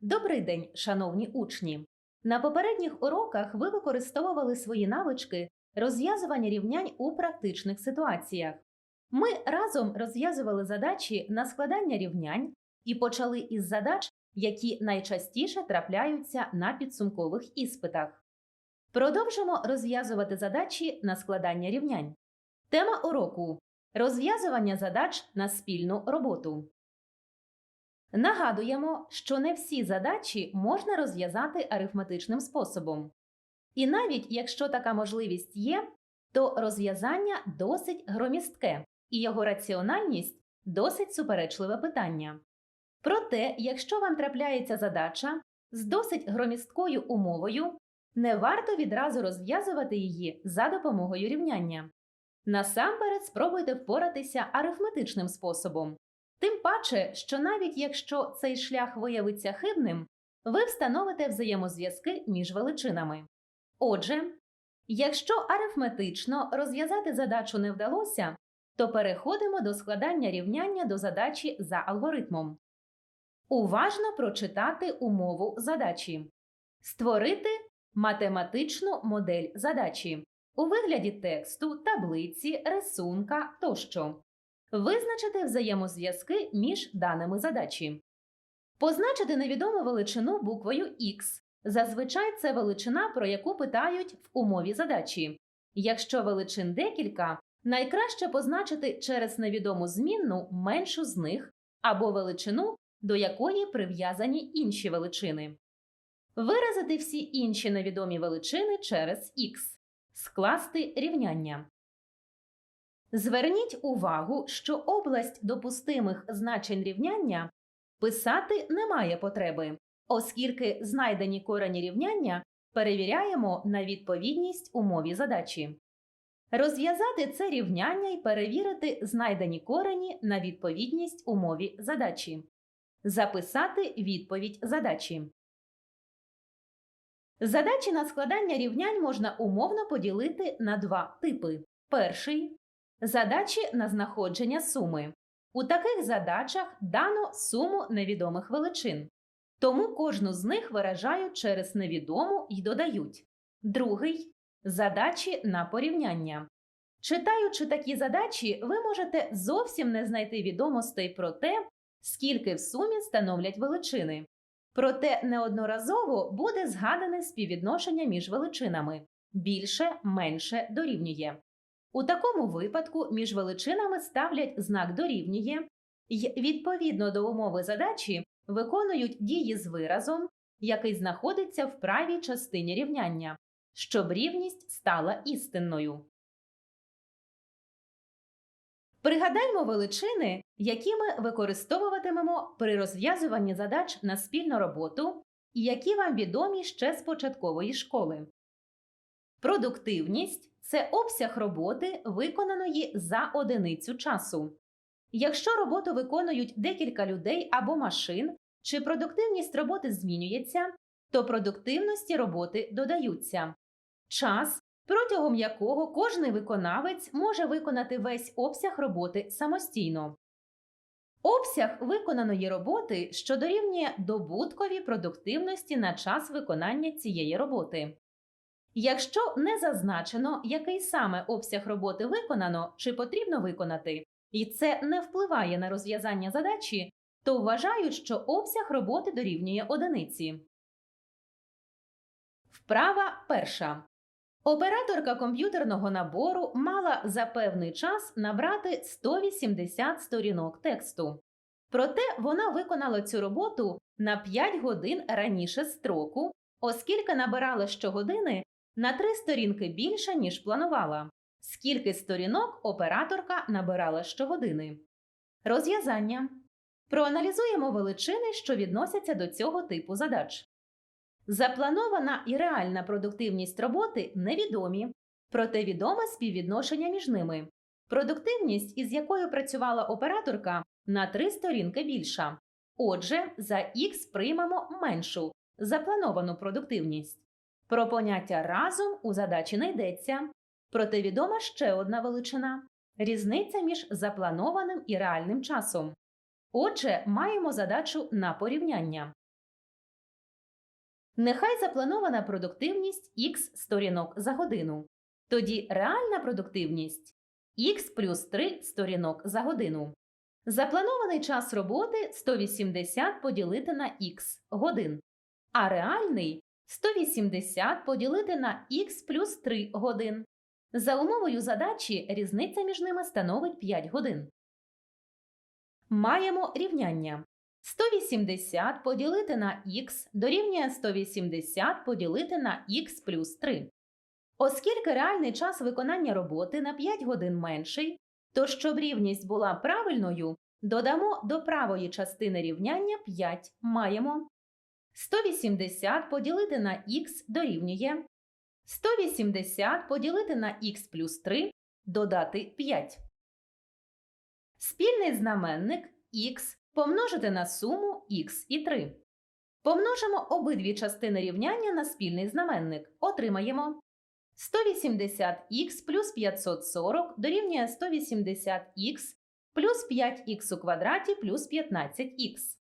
Добрий день, шановні учні! На попередніх уроках ви використовували свої навички розв'язування рівнянь у практичних ситуаціях. Ми разом розв'язували задачі на складання рівнянь і почали із задач, які найчастіше трапляються на підсумкових іспитах. Продовжимо розв'язувати задачі на складання рівнянь. Тема уроку розв'язування задач на спільну роботу. Нагадуємо, що не всі задачі можна розв'язати арифметичним способом. І навіть якщо така можливість є, то розв'язання досить громістке, і його раціональність досить суперечливе питання. Проте, якщо вам трапляється задача з досить громісткою умовою, не варто відразу розв'язувати її за допомогою рівняння. Насамперед спробуйте впоратися арифметичним способом. Тим паче, що навіть якщо цей шлях виявиться хибним, ви встановите взаємозв'язки між величинами. Отже, якщо арифметично розв'язати задачу не вдалося, то переходимо до складання рівняння до задачі за алгоритмом. Уважно прочитати умову задачі. Створити математичну модель задачі у вигляді тексту, таблиці, рисунка тощо. Визначити взаємозв'язки між даними задачі. Позначити невідому величину буквою X. Зазвичай це величина, про яку питають в умові задачі. Якщо величин декілька, найкраще позначити через невідому змінну меншу з них або величину, до якої прив'язані інші величини. Виразити всі інші невідомі величини через X. Скласти рівняння. Зверніть увагу, що область допустимих значень рівняння писати немає потреби, оскільки знайдені корені рівняння перевіряємо на відповідність умові задачі. Розв'язати це рівняння і перевірити знайдені корені на відповідність умові задачі. Записати відповідь задачі. Задачі на складання рівнянь можна умовно поділити на два типи. Перший Задачі на знаходження суми. У таких задачах дано суму невідомих величин. Тому кожну з них виражають через невідому і додають. Другий задачі на порівняння. Читаючи такі задачі, ви можете зовсім не знайти відомостей про те, скільки в сумі становлять величини. Проте неодноразово буде згадане співвідношення між величинами більше менше дорівнює. У такому випадку між величинами ставлять знак дорівнює й відповідно до умови задачі виконують дії з виразом, який знаходиться в правій частині рівняння, щоб рівність стала істинною. Пригадаймо величини, які ми використовуватимемо при розв'язуванні задач на спільну роботу і які вам відомі ще з початкової школи. Продуктивність це обсяг роботи, виконаної за одиницю часу. Якщо роботу виконують декілька людей або машин, чи продуктивність роботи змінюється, то продуктивності роботи додаються. Час, протягом якого кожний виконавець може виконати весь обсяг роботи самостійно. Обсяг виконаної роботи, що дорівнює добуткові продуктивності на час виконання цієї роботи. Якщо не зазначено, який саме обсяг роботи виконано чи потрібно виконати, і це не впливає на розв'язання задачі, то вважають, що обсяг роботи дорівнює одиниці. Вправа перша. Операторка комп'ютерного набору мала за певний час набрати 180 сторінок тексту. Проте вона виконала цю роботу на 5 годин раніше строку, оскільки набирала щогодини на 3 сторінки більше, ніж планувала. Скільки сторінок операторка набирала щогодини. Розв'язання. Проаналізуємо величини, що відносяться до цього типу задач. Запланована і реальна продуктивність роботи невідомі, проте відоме співвідношення між ними. Продуктивність, із якою працювала операторка, на 3 сторінки більша. Отже, за Х приймемо меншу заплановану продуктивність. Про поняття разом у задачі не йдеться, проте відома ще одна величина різниця між запланованим і реальним часом. Отже, маємо задачу на порівняння. Нехай запланована продуктивність х сторінок за годину. Тоді реальна продуктивність х плюс 3 сторінок за годину. Запланований час роботи 180 поділити на х годин, а реальний 180 поділити на х плюс 3 годин. За умовою задачі різниця між ними становить 5 годин. Маємо рівняння. 180 поділити на х дорівнює 180 поділити на х плюс 3. Оскільки реальний час виконання роботи на 5 годин менший, то щоб рівність була правильною, додамо до правої частини рівняння 5 маємо 180 поділити на х дорівнює 180 поділити на х плюс 3 додати 5. Спільний знаменник х помножити на суму х і 3. Помножимо обидві частини рівняння на спільний знаменник. Отримаємо 180х плюс 540 дорівнює 180х плюс 5х у квадраті плюс 15х.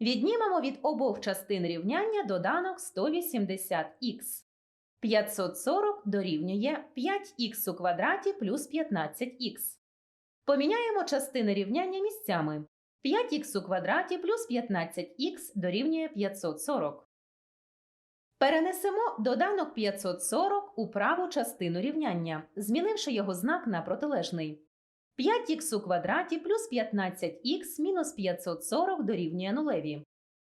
Віднімемо від обох частин рівняння доданок 180х. 540 дорівнює 5х у квадраті плюс 15х. Поміняємо частини рівняння місцями. 5х у квадраті плюс 15х дорівнює 540. Перенесемо доданок 540 у праву частину рівняння, змінивши його знак на протилежний. 5х у квадраті плюс 15х мінус 540 дорівнює нулеві.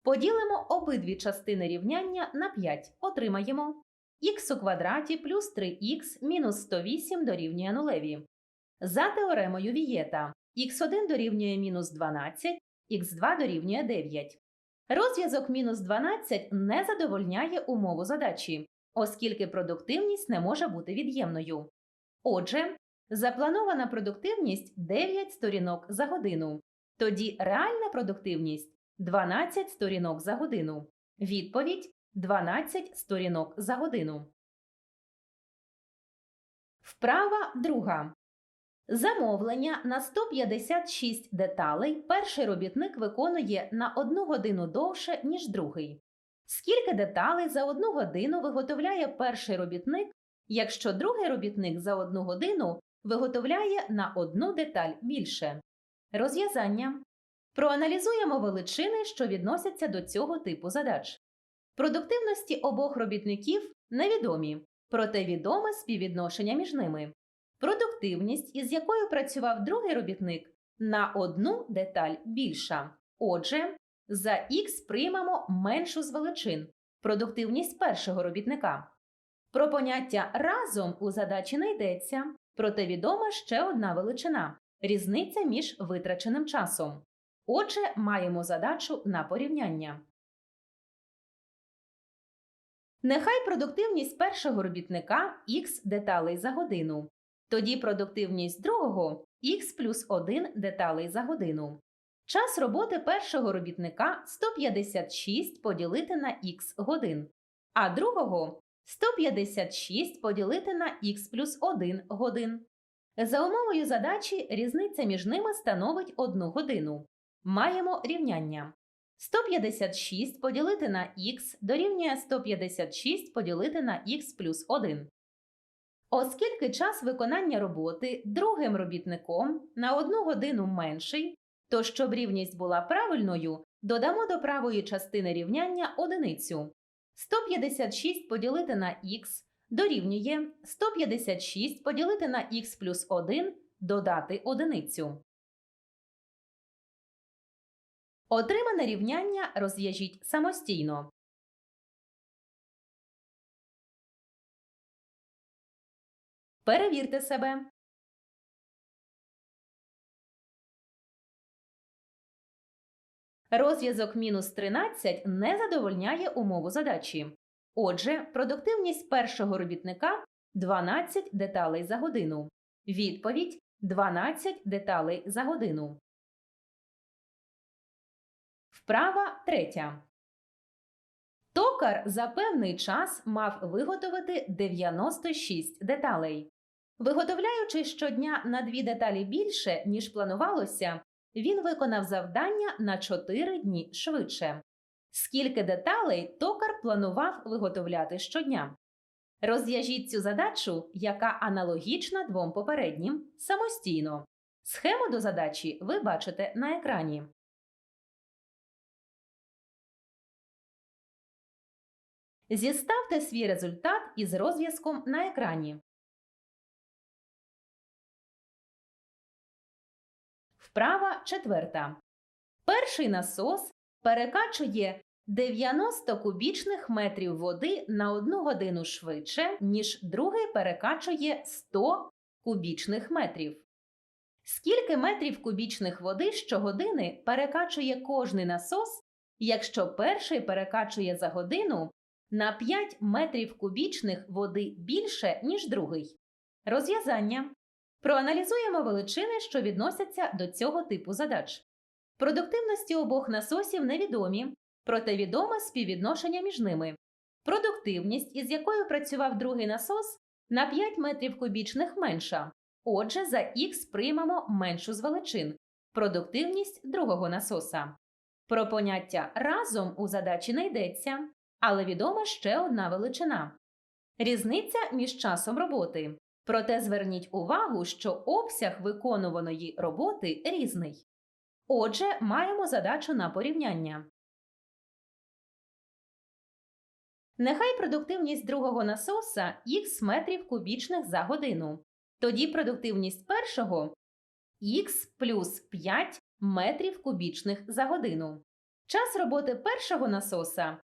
Поділимо обидві частини рівняння на 5. Отримаємо х у квадраті плюс 3х мінус 108 дорівнює нулеві. За теоремою Вієта х1 дорівнює мінус 12, х2 дорівнює 9. Розв'язок мінус 12 не задовольняє умову задачі, оскільки продуктивність не може бути від'ємною. Отже, запланована продуктивність 9 сторінок за годину. Тоді реальна продуктивність 12 сторінок за годину. Відповідь 12 сторінок за годину. Вправа друга. Замовлення на 156 деталей перший робітник виконує на одну годину довше, ніж другий. Скільки деталей за одну годину виготовляє перший робітник, якщо другий робітник за одну годину виготовляє на одну деталь більше? Розв'язання. Проаналізуємо величини, що відносяться до цього типу задач. Продуктивності обох робітників невідомі, проте відоме співвідношення між ними. Продуктивність, із якою працював другий робітник, на одну деталь більша. Отже, за х приймемо меншу з величин продуктивність першого робітника. Про поняття разом у задачі не йдеться, проте відома ще одна величина різниця між витраченим часом. Отже, маємо задачу на порівняння. Нехай продуктивність першого робітника х деталей за годину. Тоді продуктивність другого х плюс 1 деталей за годину. Час роботи першого робітника 156 поділити на х годин, а другого 156 поділити на х плюс 1 годин. За умовою задачі різниця між ними становить 1 годину. Маємо рівняння. 156 поділити на х дорівнює 156 поділити на х плюс 1. Оскільки час виконання роботи другим робітником на одну годину менший, то щоб рівність була правильною, додамо до правої частини рівняння одиницю. 156 поділити на х дорівнює 156 поділити на х плюс 1 додати одиницю. Отримане рівняння розв'яжіть самостійно. Перевірте себе. Розв'язок мінус 13 не задовольняє умову задачі. Отже, продуктивність першого робітника 12 деталей за годину. Відповідь 12 деталей за годину. Вправа третя. Токар за певний час мав виготовити 96 деталей. Виготовляючи щодня на дві деталі більше, ніж планувалося, він виконав завдання на 4 дні швидше. Скільки деталей токар планував виготовляти щодня? Розв'яжіть цю задачу, яка аналогічна двом попереднім, самостійно. Схему до задачі ви бачите на екрані. Зіставте свій результат із розв'язком на екрані. Вправа четверта. Перший насос перекачує 90 кубічних метрів води на одну годину швидше, ніж другий перекачує 100 кубічних метрів. Скільки метрів кубічних води щогодини перекачує кожний насос, якщо перший перекачує за годину на 5 метрів кубічних води більше, ніж другий? Розв'язання. Проаналізуємо величини, що відносяться до цього типу задач. Продуктивності обох насосів невідомі, проте відоме співвідношення між ними. Продуктивність, із якою працював другий насос, на 5 метрів кубічних менша. Отже, за х приймемо меншу з величин продуктивність другого насоса. Про поняття разом у задачі не йдеться, але відома ще одна величина різниця між часом роботи. Проте зверніть увагу, що обсяг виконуваної роботи різний. Отже, маємо задачу на порівняння. Нехай продуктивність другого насоса х метрів кубічних за годину. Тоді продуктивність першого х плюс 5 метрів кубічних за годину. Час роботи першого насоса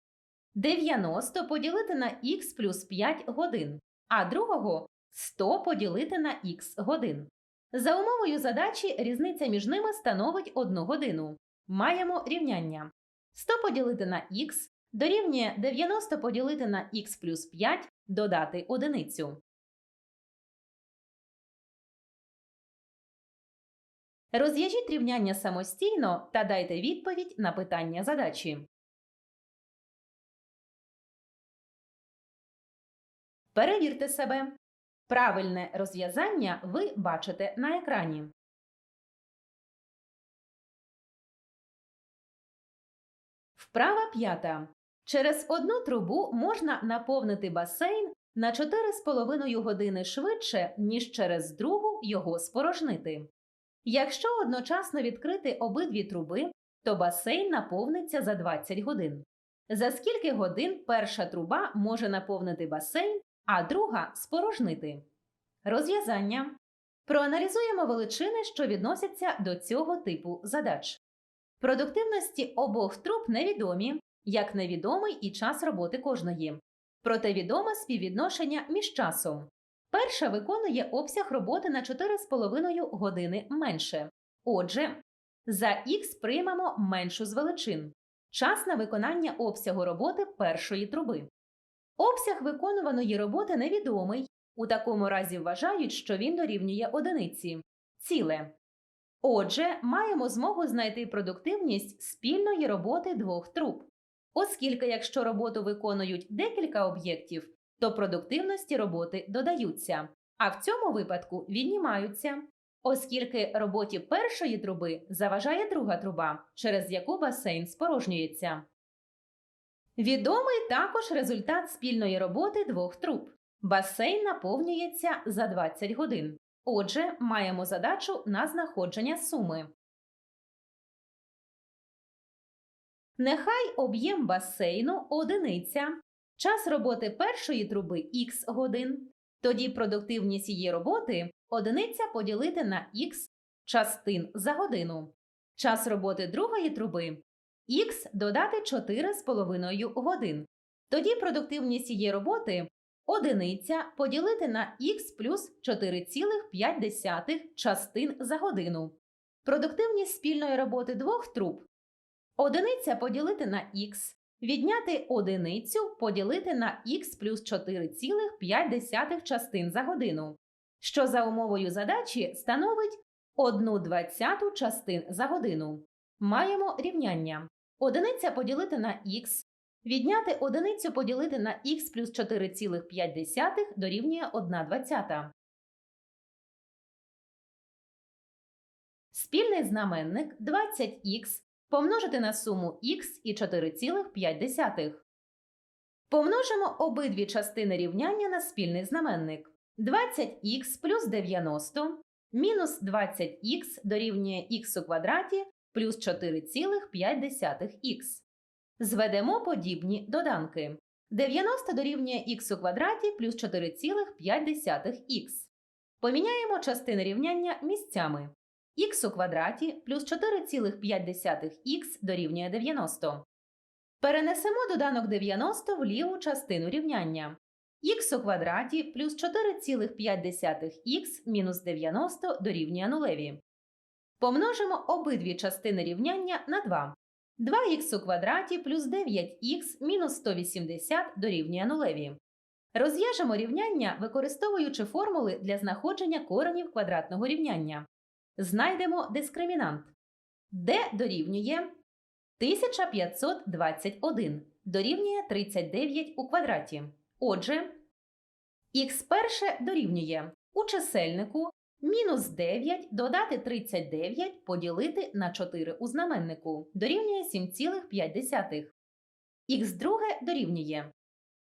90 поділити на х плюс 5 годин, а другого 100 поділити на х годин. За умовою задачі різниця між ними становить 1 годину. Маємо рівняння. 100 поділити на х дорівнює 90 поділити на х плюс 5 додати одиницю. Розв'яжіть рівняння самостійно та дайте відповідь на питання задачі. Перевірте себе. Правильне розв'язання ви бачите на екрані. Вправа п'ята. Через одну трубу можна наповнити басейн на 4,5 години швидше, ніж через другу його спорожнити. Якщо одночасно відкрити обидві труби, то басейн наповниться за 20 годин. За скільки годин перша труба може наповнити басейн, а друга спорожнити? Розв'язання. Проаналізуємо величини, що відносяться до цього типу задач. Продуктивності обох труб невідомі, як невідомий і час роботи кожної. Проте відоме співвідношення між часом. Перша виконує обсяг роботи на 4,5 години менше. Отже, за х приймемо меншу з величин. Час на виконання обсягу роботи першої труби. Обсяг виконуваної роботи невідомий. У такому разі вважають, що він дорівнює одиниці. Ціле. Отже, маємо змогу знайти продуктивність спільної роботи двох труб. Оскільки, якщо роботу виконують декілька об'єктів, то продуктивності роботи додаються, а в цьому випадку віднімаються, оскільки роботі першої труби заважає друга труба, через яку басейн спорожнюється. Відомий також результат спільної роботи двох труб. Басейн наповнюється за 20 годин. Отже, маємо задачу на знаходження суми. Нехай об'єм басейну одиниця, час роботи першої труби х годин. Тоді продуктивність її роботи одиниця поділити на х частин за годину. Час роботи другої труби х додати 4,5 годин. Тоді продуктивність її роботи одиниця поділити на х плюс 4,5 частин за годину. Продуктивність спільної роботи двох труб одиниця поділити на х, відняти одиницю поділити на х плюс 4,5 частин за годину, що за умовою задачі становить 1 двадцяту частин за годину. Маємо рівняння. Одиниця поділити на х Відняти одиницю поділити на х плюс 4,5 дорівнює 1 двадцята. Спільний знаменник 20х помножити на суму х і 4,5. Помножимо обидві частини рівняння на спільний знаменник. 20х плюс 90 мінус 20х дорівнює х у квадраті плюс 4,5х. Зведемо подібні доданки. 90 дорівнює х у квадраті плюс 4,5х. Поміняємо частини рівняння місцями. х у квадраті плюс 4,5х дорівнює 90. Перенесемо доданок 90 в ліву частину рівняння. х у квадраті плюс 4,5х мінус 90 дорівнює нулеві. Помножимо обидві частини рівняння на 2. 2х у квадраті плюс 9х мінус 180 дорівнює нулеві. Розв'яжемо рівняння, використовуючи формули для знаходження коренів квадратного рівняння. Знайдемо дискримінант. d дорівнює 1521 дорівнює 39 у квадраті. Отже, х перше дорівнює у чисельнику мінус 9 додати 39 поділити на 4 у знаменнику дорівнює 7,5. х друге дорівнює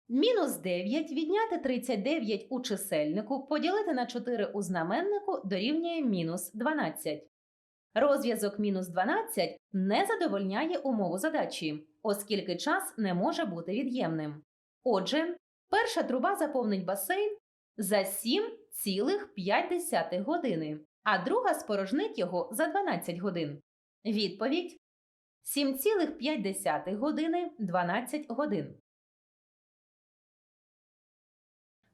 мінус 9 відняти 39 у чисельнику поділити на 4 у знаменнику дорівнює мінус 12. Розв'язок мінус 12 не задовольняє умову задачі, оскільки час не може бути від'ємним. Отже, перша труба заповнить басейн за 7,5 години, а друга спорожнить його за 12 годин. Відповідь 7,5 години 12 годин.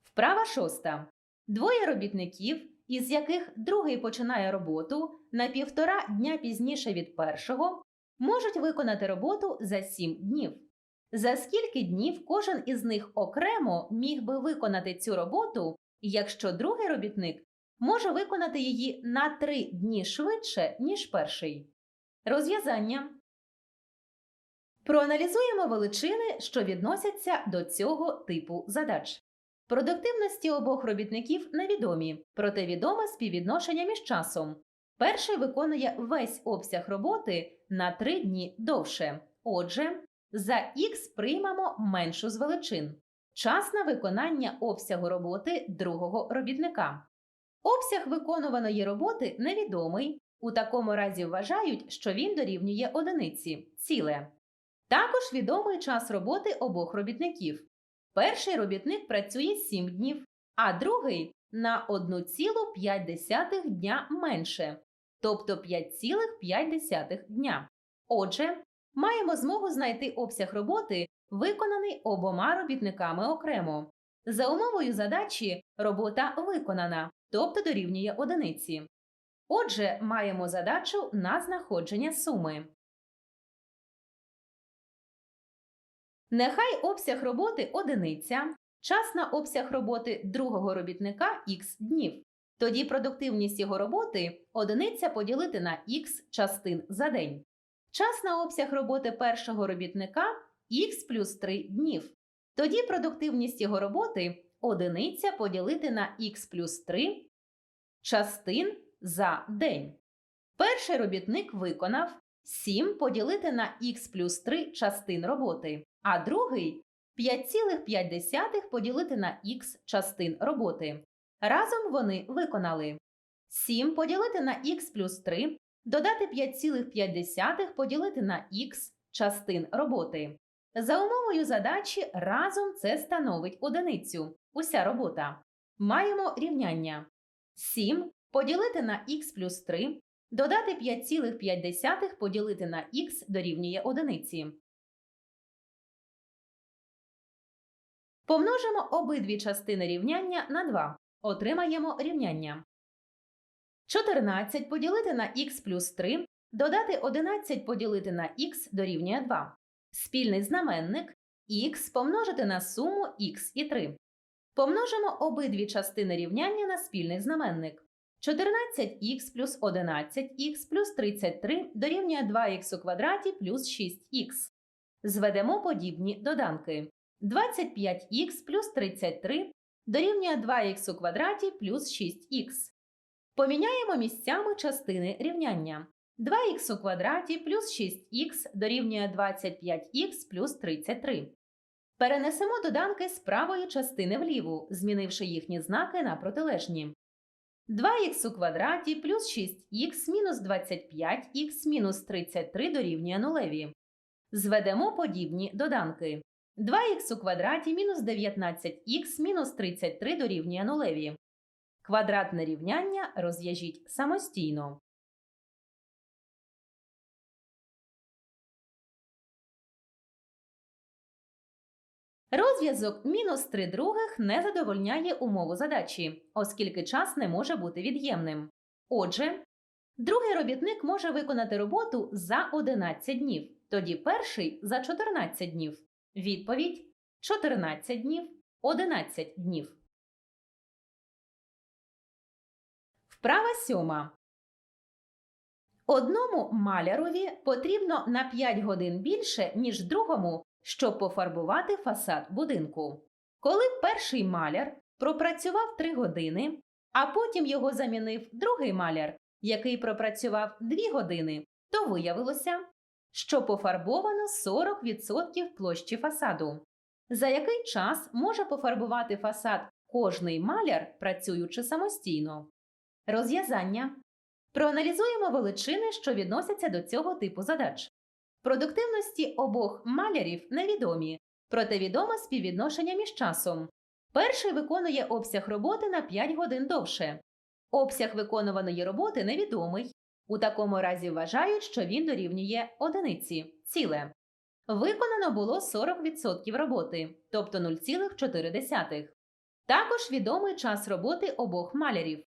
Вправа шоста. Двоє робітників, із яких другий починає роботу на півтора дня пізніше від першого, можуть виконати роботу за 7 днів. За скільки днів кожен із них окремо міг би виконати цю роботу, якщо другий робітник може виконати її на 3 дні швидше, ніж перший? Розв'язання. Проаналізуємо величини, що відносяться до цього типу задач. Продуктивності обох робітників невідомі, проте відоме співвідношення між часом. Перший виконує весь обсяг роботи на 3 дні довше. Отже, за х приймемо меншу з величин. Час на виконання обсягу роботи другого робітника. Обсяг виконуваної роботи невідомий. У такому разі вважають, що він дорівнює одиниці ціле. Також відомий час роботи обох робітників. Перший робітник працює 7 днів, а другий на 1,5 дня менше, тобто 5,5 дня. Отже, маємо змогу знайти обсяг роботи, виконаний обома робітниками окремо. За умовою задачі робота виконана, тобто дорівнює одиниці. Отже, маємо задачу на знаходження суми. Нехай обсяг роботи одиниця, час на обсяг роботи другого робітника х днів. Тоді продуктивність його роботи одиниця поділити на х частин за день. Час на обсяг роботи першого робітника х плюс 3 днів. Тоді продуктивність його роботи одиниця поділити на х плюс 3 частин за день. Перший робітник виконав 7 поділити на х плюс 3 частин роботи, а другий 5,5 поділити на х частин роботи. Разом вони виконали 7 поділити на х плюс 3, додати 5,5 поділити на х частин роботи. За умовою задачі разом це становить одиницю. Уся робота. Маємо рівняння 7 поділити на х плюс 3, додати 5,5 поділити на х дорівнює одиниці. Помножимо обидві частини рівняння на 2. Отримаємо рівняння. 14 поділити на х плюс 3, додати 11 поділити на х дорівнює 2. Спільний знаменник х помножити на суму х і 3. Помножимо обидві частини рівняння на спільний знаменник. 14х плюс 11х плюс 33 дорівнює 2х у квадраті плюс 6х. Зведемо подібні доданки. 25х плюс 33 дорівнює 2х у квадраті плюс 6х. Поміняємо місцями частини рівняння. 2х у квадраті плюс 6х дорівнює 25х плюс 33. Перенесемо доданки з правої частини вліву, змінивши їхні знаки на протилежні. 2х у квадраті плюс 6х мінус 25х мінус 33 дорівнює нулеві. Зведемо подібні доданки. 2х у квадраті мінус 19х мінус 33 дорівнює нулеві. Квадратне рівняння розв'яжіть самостійно. Розв'язок мінус 3 других не задовольняє умову задачі, оскільки час не може бути від'ємним. Отже, другий робітник може виконати роботу за 11 днів, тоді перший за 14 днів. Відповідь 14 днів, 11 днів. Вправа сьома. Одному малярові потрібно на 5 годин більше, ніж другому, щоб пофарбувати фасад будинку. Коли перший маляр пропрацював 3 години, а потім його замінив другий маляр, який пропрацював 2 години, то виявилося, що пофарбовано 40% площі фасаду. За який час може пофарбувати фасад кожний маляр, працюючи самостійно? Розв'язання. Проаналізуємо величини, що відносяться до цього типу задач. Продуктивності обох малярів невідомі, проте відоме співвідношення між часом. Перший виконує обсяг роботи на 5 годин довше. Обсяг виконуваної роботи невідомий. У такому разі вважають, що він дорівнює одиниці ціле. Виконано було 40% роботи, тобто 0,4. Також відомий час роботи обох малярів.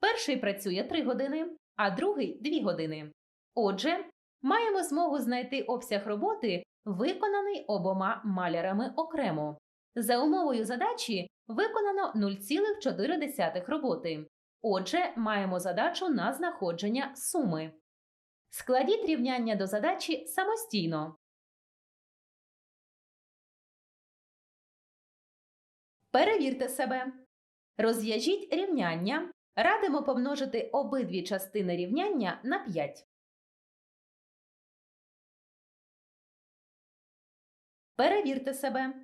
Перший працює 3 години, а другий 2 години. Отже, маємо змогу знайти обсяг роботи, виконаний обома малярами окремо. За умовою задачі виконано 0,4 роботи. Отже, маємо задачу на знаходження суми. Складіть рівняння до задачі самостійно. Перевірте себе. Розв'яжіть рівняння. Радимо помножити обидві частини рівняння на 5. Перевірте себе.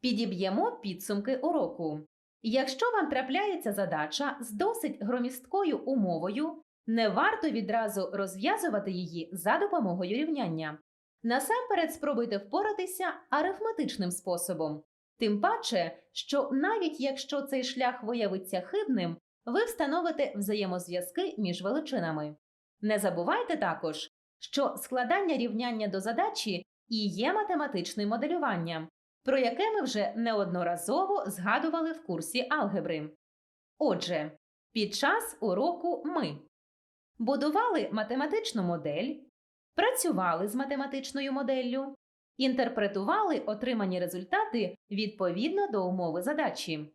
Підіб'ємо підсумки уроку. Якщо вам трапляється задача з досить громісткою умовою, не варто відразу розв'язувати її за допомогою рівняння. Насамперед спробуйте впоратися арифметичним способом. Тим паче, що навіть якщо цей шлях виявиться хибним, ви встановите взаємозв'язки між величинами. Не забувайте також, що складання рівняння до задачі і є математичним моделюванням, про яке ми вже неодноразово згадували в курсі алгебри. Отже, під час уроку ми будували математичну модель, працювали з математичною моделлю, інтерпретували отримані результати відповідно до умови задачі.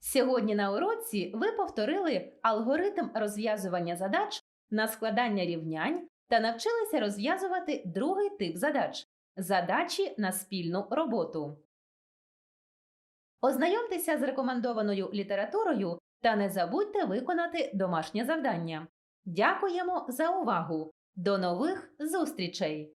Сьогодні на уроці ви повторили алгоритм розв'язування задач на складання рівнянь та навчилися розв'язувати другий тип задач задачі на спільну роботу. Ознайомтеся з рекомендованою літературою та не забудьте виконати домашнє завдання. Дякуємо за увагу! До нових зустрічей!